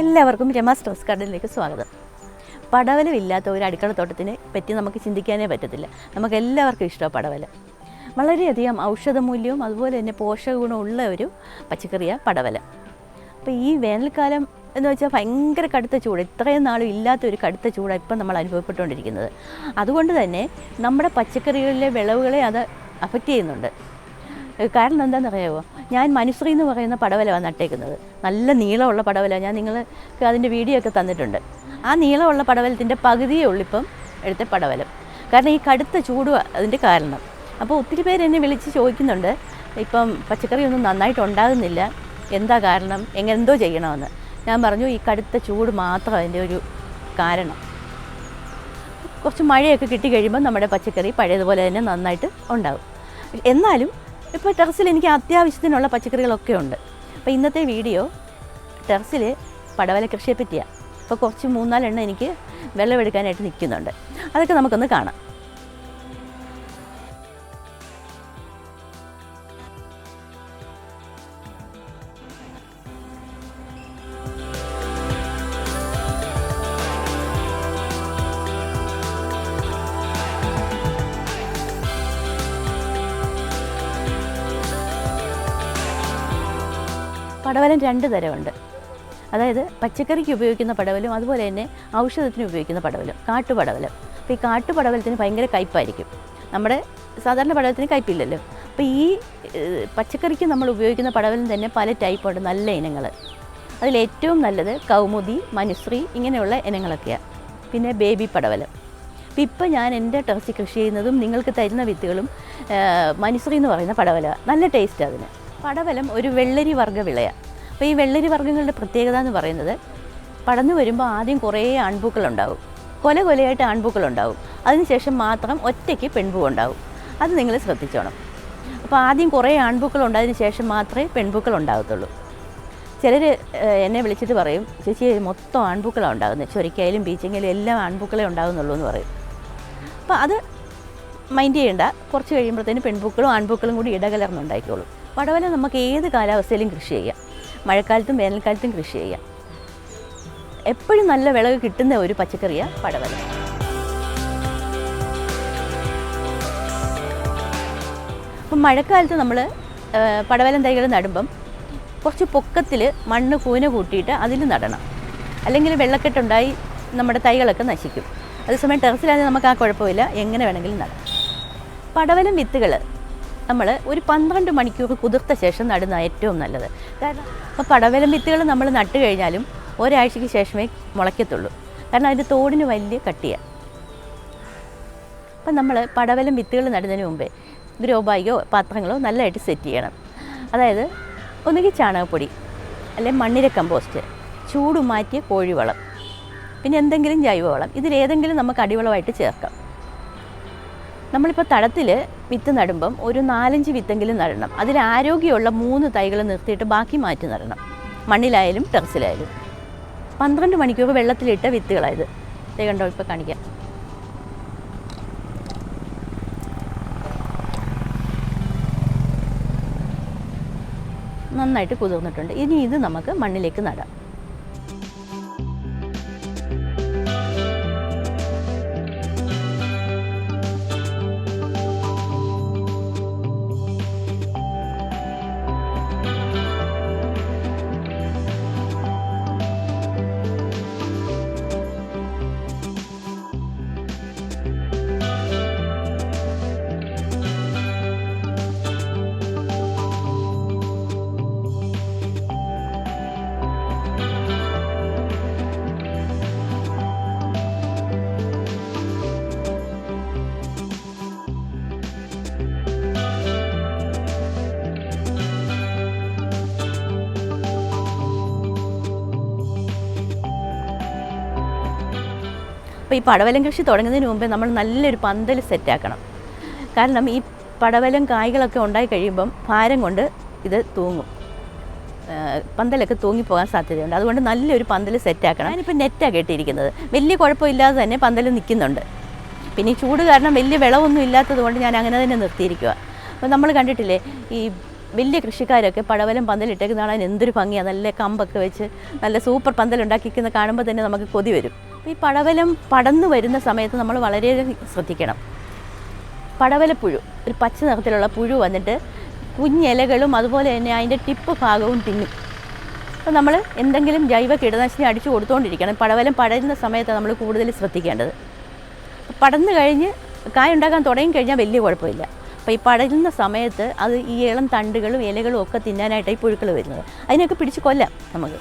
എല്ലാവർക്കും രമ സ്ട്രെസ് ഗാർഡനിലേക്ക് സ്വാഗതം. പടവലമില്ലാത്ത ഒരു അടുക്കളത്തോട്ടത്തിനെ പറ്റി നമുക്ക് ചിന്തിക്കാനേ പറ്റത്തില്ല. നമുക്ക് എല്ലാവർക്കും ഇഷ്ടമാണ് പടവൽ വളരെയധികം ഔഷധമൂല്യവും അതുപോലെ തന്നെ പോഷക ഗുണമുള്ള ഒരു പച്ചക്കറിയാണ് പടവൽ അപ്പോൾ ഈ വേനൽക്കാലം എന്ന് വെച്ചാൽ ഭയങ്കര കടുത്ത ചൂട്. ഇത്രയും നാളും ഇല്ലാത്ത ഒരു കടുത്ത ചൂടാണ് ഇപ്പം നമ്മൾ അനുഭവപ്പെട്ടുകൊണ്ടിരിക്കുന്നത്. അതുകൊണ്ട് തന്നെ നമ്മുടെ പച്ചക്കറികളിലെ വിളവുകളെ അത് അഫക്റ്റ് ചെയ്യുന്നുണ്ട്. കാരണം എന്താണെന്ന് അറിയാമോ ഞാൻ മനുശ്രീ എന്ന് പറയുന്ന പടവലമാണ് നട്ടേക്കുന്നത്. നല്ല നീളമുള്ള പടവല. ഞാൻ നിങ്ങൾക്ക് അതിന്റെ വീഡിയോ ഒക്കെ തന്നിട്ടുണ്ട്. ആ നീളമുള്ള പടവലത്തിന്റെ പകുതിയേ ഉള്ളിപ്പം എടുത്ത പടവലം. കാരണം ഈ കടുത്ത ചൂട് അതിന്റെ കാരണം. അപ്പോൾ ഒത്തിരി പേര് എന്നെ വിളിച്ച് ചോദിക്കുന്നുണ്ട് ഇപ്പം പച്ചക്കറിയൊന്നും നന്നായിട്ട് ഉണ്ടാകുന്നില്ല. എന്താ കാരണം? എങ്ങനെ എന്തോ ചെയ്യണമെന്ന്. ഞാൻ പറഞ്ഞു ഈ കടുത്ത ചൂട് മാത്രം അതിന്റെ ഒരു കാരണം. കുറച്ച് മഴയൊക്കെ കിട്ടി കഴിയുമ്പോൾ നമ്മുടെ പച്ചക്കറി പഴയതുപോലെ തന്നെ നന്നായിട്ട് ഉണ്ടാകും. എന്നാലും ഇപ്പോൾ ടെറസിൽ എനിക്ക് അത്യാവശ്യത്തിനുള്ള പച്ചക്കറികളൊക്കെ ഉണ്ട്. അപ്പോൾ ഇന്നത്തെ വീഡിയോ ടെറസിൽ പടവല കൃഷിയെ പറ്റിയാണ് ഇപ്പോൾ കുറച്ച് മൂന്നാലെണ്ണം എനിക്ക് വെള്ളമെടുക്കാനായിട്ട് നിൽക്കുന്നുണ്ട്. അതൊക്കെ നമുക്കൊന്ന് കാണാം. പടവലം രണ്ട് തരമുണ്ട്. അതായത് പച്ചക്കറിക്ക് ഉപയോഗിക്കുന്ന പടവലും അതുപോലെ തന്നെ ഔഷധത്തിന് ഉപയോഗിക്കുന്ന പടവലും കാട്ടുപടവലം. അപ്പോൾ ഈ കാട്ടുപടവലത്തിന് ഭയങ്കര കയ്പായിരിക്കും. നമ്മുടെ സാധാരണ പടവലത്തിന് കയ്പില്ലല്ലോ. അപ്പോൾ ഈ പച്ചക്കറിക്ക് നമ്മൾ ഉപയോഗിക്കുന്ന പടവലും തന്നെ പല ടൈപ്പുണ്ട്. നല്ല ഇനങ്ങൾ അതിലേറ്റവും നല്ലത് കൗമുദി മനുശ്രീ ഇങ്ങനെയുള്ള ഇനങ്ങളൊക്കെയാണ് പിന്നെ ബേബി പടവലം. അപ്പം ഇപ്പം ഞാൻ എന്റെ ടെറസിൽ കൃഷി ചെയ്യുന്നതും നിങ്ങൾക്ക് തരുന്ന വിത്തുകളും മനുശ്രീ എന്ന് പറയുന്ന പടവല നല്ല ടേസ്റ്റ് അതിന്. പടവലം ഒരു വെള്ളരി വർഗ വിളയാണ് അപ്പോൾ ഈ വെള്ളരി വർഗങ്ങളുടെ പ്രത്യേകത എന്ന് പറയുന്നത് പടന്നു വരുമ്പോൾ ആദ്യം കുറേ ആൺപൂക്കളുണ്ടാവും. കൊല കൊലയായിട്ട് ആൺപൂക്കളുണ്ടാവും. അതിനുശേഷം മാത്രം ഒറ്റയ്ക്ക് പെൺപൂ ഉണ്ടാവും അത് നിങ്ങൾ ശ്രദ്ധിച്ചോണം. അപ്പോൾ ആദ്യം കുറേ ആൺപൂക്കൾ ഉണ്ടായതിന് ശേഷം മാത്രമേ പെൺപൂക്കൾ ഉണ്ടാകത്തുള്ളൂ ചിലർ എന്നെ വിളിച്ചിട്ട് പറയും ചേച്ചി മൊത്തം ആൺപൂക്കളാണ് ഉണ്ടാകുന്നത് ചൊരിക്കായാലും ബീച്ചിങ്ങിലും എല്ലാം ആൺപൂക്കളെ ഉണ്ടാകുന്നുള്ളൂ എന്ന് പറയും. അപ്പോൾ അത് മൈൻഡ് ചെയ്യേണ്ട. കുറച്ച് കഴിയുമ്പോഴത്തേന് പെൺപൂക്കളും ആൺപൂക്കളും കൂടി ഇടകലർന്നുണ്ടായിക്കോളും. പടവല നമുക്ക് ഏത് കാലാവസ്ഥയിലും കൃഷി ചെയ്യാം. മഴക്കാലത്തും വേനൽക്കാലത്തും കൃഷി ചെയ്യാം. എപ്പോഴും നല്ല വിളവ് കിട്ടുന്ന ഒരു പച്ചക്കറിയാണ് പടവല. അപ്പം മഴക്കാലത്ത് നമ്മൾ പടവലം തൈകൾ നടുമ്പം കുറച്ച് പൊക്കത്തിൽ മണ്ണ് കൂന കൂട്ടിയിട്ട് അതിൽ നടണം. അല്ലെങ്കിൽ വെള്ളക്കെട്ടുണ്ടായി നമ്മുടെ തൈകളൊക്കെ നശിക്കും. അതേസമയം ടെറസിലാണെങ്കിൽ നമുക്ക് ആ കുഴപ്പമില്ല. എങ്ങനെ വേണമെങ്കിലും നടാം പടവലം വിത്തുകൾ നമ്മൾ ഒരു പന്ത്രണ്ട് മണിക്കൂർ കുതിർത്ത ശേഷം നടുന്ന ഏറ്റവും നല്ലത്. കാരണം ഇപ്പോൾ പടവലം വിത്തുകൾ നമ്മൾ നട്ട് കഴിഞ്ഞാലും ഒരാഴ്ചയ്ക്ക് ശേഷമേ മുളയ്ക്കത്തുള്ളൂ. കാരണം അതിന്റെ തോടിന് വലിയ കട്ടിയാണ് അപ്പം നമ്മൾ പടവലം വിത്തുകൾ നടുന്നതിന് മുമ്പേ ഗ്രോ ബാഗോ പാത്രങ്ങളോ നല്ലതായിട്ട് സെറ്റ് ചെയ്യണം. അതായത് ഒന്നുകിൽ ചാണകപ്പൊടി അല്ലെങ്കിൽ മണ്ണിര കമ്പോസ്റ്റ് ചൂടുമാറ്റിയ കോഴിവളം പിന്നെ എന്തെങ്കിലും ജൈവവളം ഇതിലേതെങ്കിലും നമുക്ക് അടിവളമായിട്ട് ചേർക്കാം. നമ്മളിപ്പോൾ തടത്തിൽ വിത്ത് നടുമ്പം ഒരു നാലഞ്ച് വിത്തെങ്കിലും നടണം. അതിൽ ആരോഗ്യമുള്ള മൂന്ന് തൈകൾ നിർത്തിയിട്ട് ബാക്കി മാറ്റി നടണം. മണ്ണിലായാലും ടെറസിലായാലും. പന്ത്രണ്ട് മണിക്കൂർ വെള്ളത്തിലിട്ട വിത്തുകളായത് ഇത്. കണ്ടോ? ഇപ്പോൾ കാണിക്കാം. നന്നായിട്ട് കുതിർന്നിട്ടുണ്ട്. ഇനി ഇത് നമുക്ക് മണ്ണിലേക്ക് നടാം. അപ്പോൾ ഈ പടവലം കൃഷി തുടങ്ങുന്നതിന് മുമ്പേ നമ്മൾ നല്ലൊരു പന്തൽ സെറ്റാക്കണം കാരണം ഈ പടവലം കായ്കളൊക്കെ ഉണ്ടായി കഴിയുമ്പം ഭാരം കൊണ്ട് ഇത് തൂങ്ങും. പന്തലൊക്കെ തൂങ്ങിപ്പോകാൻ സാധ്യതയുണ്ട്. അതുകൊണ്ട് നല്ലൊരു പന്തൽ സെറ്റാക്കണം അതിനിപ്പോൾ നെറ്റാണ് കെട്ടിയിരിക്കുന്നത് വലിയ കുഴപ്പമില്ലാതെ തന്നെ പന്തൽ നിൽക്കുന്നുണ്ട്. പിന്നെ ഈ ചൂട് കാരണം വലിയ വിളവൊന്നും ഇല്ലാത്തത് കൊണ്ട് ഞാൻ അങ്ങനെ തന്നെ നിർത്തിയിരിക്കുക അപ്പോൾ നമ്മൾ കണ്ടിട്ടില്ലേ ഈ വലിയ കൃഷിക്കാരൊക്കെ പടവലം പന്തലിട്ടേക്ക് കാണാൻ എന്തൊരു ഭംഗിയാണ് നല്ല കമ്പൊക്കെ വെച്ച് നല്ല സൂപ്പർ പന്തൽ ഉണ്ടാക്കിക്കുന്ന കാണുമ്പോൾ തന്നെ നമുക്ക് കൊതി വരും. ഈ പടവലം പടന്നു വരുന്ന സമയത്ത് നമ്മൾ വളരെയധികം ശ്രദ്ധിക്കണം. പടവലപ്പുഴു ഒരു പച്ച നിറത്തിലുള്ള പുഴു വന്നിട്ട് കുഞ്ഞിലകളും അതുപോലെ തന്നെ അതിന്റെ ടിപ്പ് ഭാഗവും തിന്നും. അപ്പോൾ നമ്മൾ എന്തെങ്കിലും ജൈവ കീടനാശിനി അടിച്ചു കൊടുത്തുകൊണ്ടിരിക്കണം പടവലം പടരുന്ന സമയത്ത് നമ്മൾ കൂടുതൽ ശ്രദ്ധിക്കേണ്ടത്. പടന്നു കഴിഞ്ഞ് കായ ഉണ്ടാക്കാൻ തുടങ്ങി കഴിഞ്ഞാൽ വലിയ കുഴപ്പമില്ല. അപ്പോൾ ഈ പടരുന്ന സമയത്ത് അത് ഈ ഇളം തണ്ടുകളും ഇലകളും ഒക്കെ തിന്നാനായിട്ടാണ് ഈ പുഴുക്കൾ വരുന്നത്. അതിനൊക്കെ പിടിച്ച് കൊല്ലാം നമുക്ക്.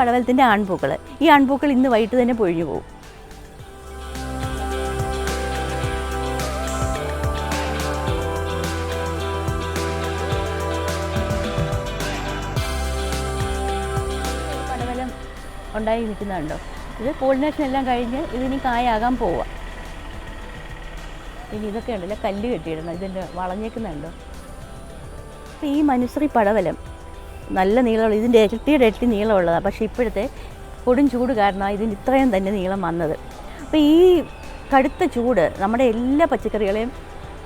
പടവലത്തിന്റെ ആൺപൂക്കൾ ഈ ആൺപൂക്കൾ ഇന്ന് വൈകിട്ട് തന്നെ പൊഴിഞ്ഞു പോകും പടവലം ഉണ്ടായി നിൽക്കുന്നുണ്ടോ? ഇത് പോളിനേഷൻ എല്ലാം കഴിഞ്ഞ് ഇതിനി കായാകാൻ പോവുക ഇനി ഇതൊക്കെ ഉണ്ടല്ലോ? കല്ല് കെട്ടിയിടണം ഇതിന്റെ വളഞ്ഞേക്കുന്നുണ്ടോ? ഈ മനുസറി പടവലം നല്ല നീളമുള്ള ഇതിന്റെ ഇരട്ടിയുടെ ഇരട്ടി നീളമുള്ളതാണ്. പക്ഷേ ഇപ്പോഴത്തെ കൊടും ചൂട് കാരണമാണ് ഇതിന് ഇത്രയും തന്നെ നീളം വന്നത്. അപ്പോൾ ഈ കടുത്ത ചൂട് നമ്മുടെ എല്ലാ പച്ചക്കറികളെയും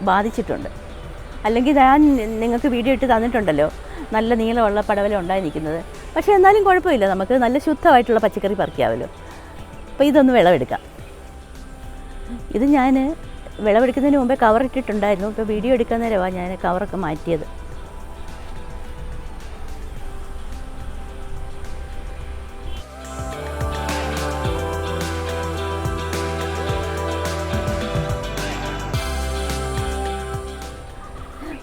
ബാധിച്ചിട്ടുണ്ട്. അല്ലെങ്കിൽ ഞാൻ നിങ്ങൾക്ക് വീഡിയോ ഇട്ട് തന്നിട്ടുണ്ടല്ലോ നല്ല നീളമുള്ള പടവല ഉണ്ടായി നിൽക്കുന്നത് പക്ഷേ എന്നാലും കുഴപ്പമില്ല നമുക്ക് നല്ല ശുദ്ധമായിട്ടുള്ള പച്ചക്കറി പറിക്കാമല്ലോ. അപ്പോൾ ഇതൊന്ന് വിളവെടുക്കാം. ഇത് ഞാൻ വിളവെടുക്കുന്നതിന് മുമ്പേ കവർ ഇട്ടിട്ടുണ്ടായിരുന്നു. ഇപ്പോൾ വീഡിയോ എടുക്കാൻ നേരമാണ് ഞാൻ കവറൊക്കെ മാറ്റിയത്.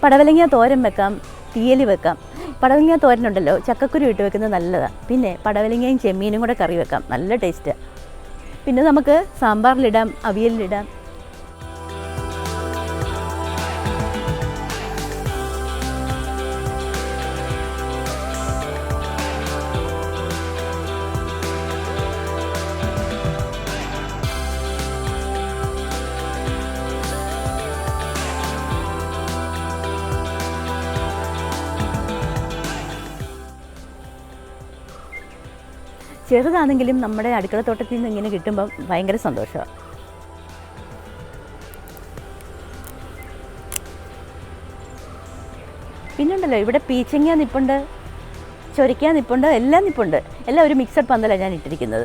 പടവലങ്ങ തോരൻ വെക്കാം തീയലി വെക്കാം. പടവലങ്ങ തോരനുണ്ടല്ലോ ചക്കക്കുരു ഇട്ട് വെക്കുന്നത് നല്ലതാണ് പിന്നെ പടവലങ്ങയും ചെമ്മീനും കൂടെ കറി വെക്കാം നല്ല ടേസ്റ്റ് പിന്നെ നമുക്ക് സാമ്പാറിലിടാം അവിയലിലിടാം. ചെറുതാണെങ്കിലും നമ്മുടെ അടുക്കളത്തോട്ടത്തിൽ നിന്ന് ഇങ്ങനെ കിട്ടുമ്പോൾ ഭയങ്കര സന്തോഷമാണ് പിന്നുണ്ടല്ലോ ഇവിടെ പീച്ചങ്ങ നിപ്പുണ്ട് ചൊരിക്കാൻ നിപ്പുണ്ട് എല്ലാം നിപ്പുണ്ട്. എല്ലാം ഒരു മിക്സഡ് പന്തലാണ് ഞാൻ ഇട്ടിരിക്കുന്നത്.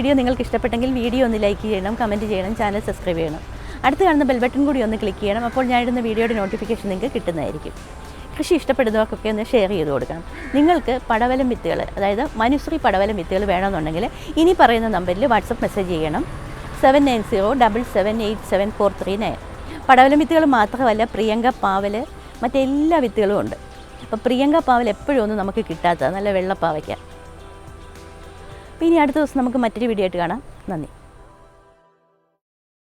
വീഡിയോ നിങ്ങൾക്ക് ഇഷ്ടപ്പെട്ടെങ്കിൽ വീഡിയോ ഒന്ന് ലൈക്ക് ചെയ്യണം കമന്റ് ചെയ്യണം ചാനൽ സബ്സ്ക്രൈബ് ചെയ്യണം. അടുത്ത് കാണുന്ന ബെൽ ബട്ടൺ കൂടി ഒന്ന് ക്ലിക്ക് ചെയ്യണം അപ്പോൾ ഞാൻ ഇടുന്ന വീഡിയോയുടെ നോട്ടിഫിക്കേഷൻ നിങ്ങൾക്ക് കിട്ടുന്നതായിരിക്കും. കൃഷി ഇഷ്ടപ്പെടുന്നവർക്കൊക്കെ ഒന്ന് ഷെയർ ചെയ്ത് കൊടുക്കണം. നിങ്ങൾക്ക് പടവലം വിത്തുകൾ അതായത് മനുശ്രീ പടവലം വിത്തുകൾ വേണമെന്നുണ്ടെങ്കിൽ ഇനി പറയുന്ന നമ്പറിൽ വാട്സപ്പ് മെസ്സേജ് ചെയ്യണം. Seven nine zero double seven eight seven four three nine. പടവലം വിത്തുകൾ മാത്രമല്ല പ്രിയങ്ക പാവൽ മറ്റെല്ലാ വിത്തുകളും ഉണ്ട്. അപ്പോൾ പ്രിയങ്ക പാവൽ എപ്പോഴും ഒന്നും നമുക്ക് കിട്ടാത്തത് നല്ല വെള്ളപ്പാവയ്ക്ക. അപ്പോൾ ഇനി അടുത്ത ദിവസം നമുക്ക് മറ്റൊരു വീഡിയോ ആയിട്ട് കാണാം. നന്ദി.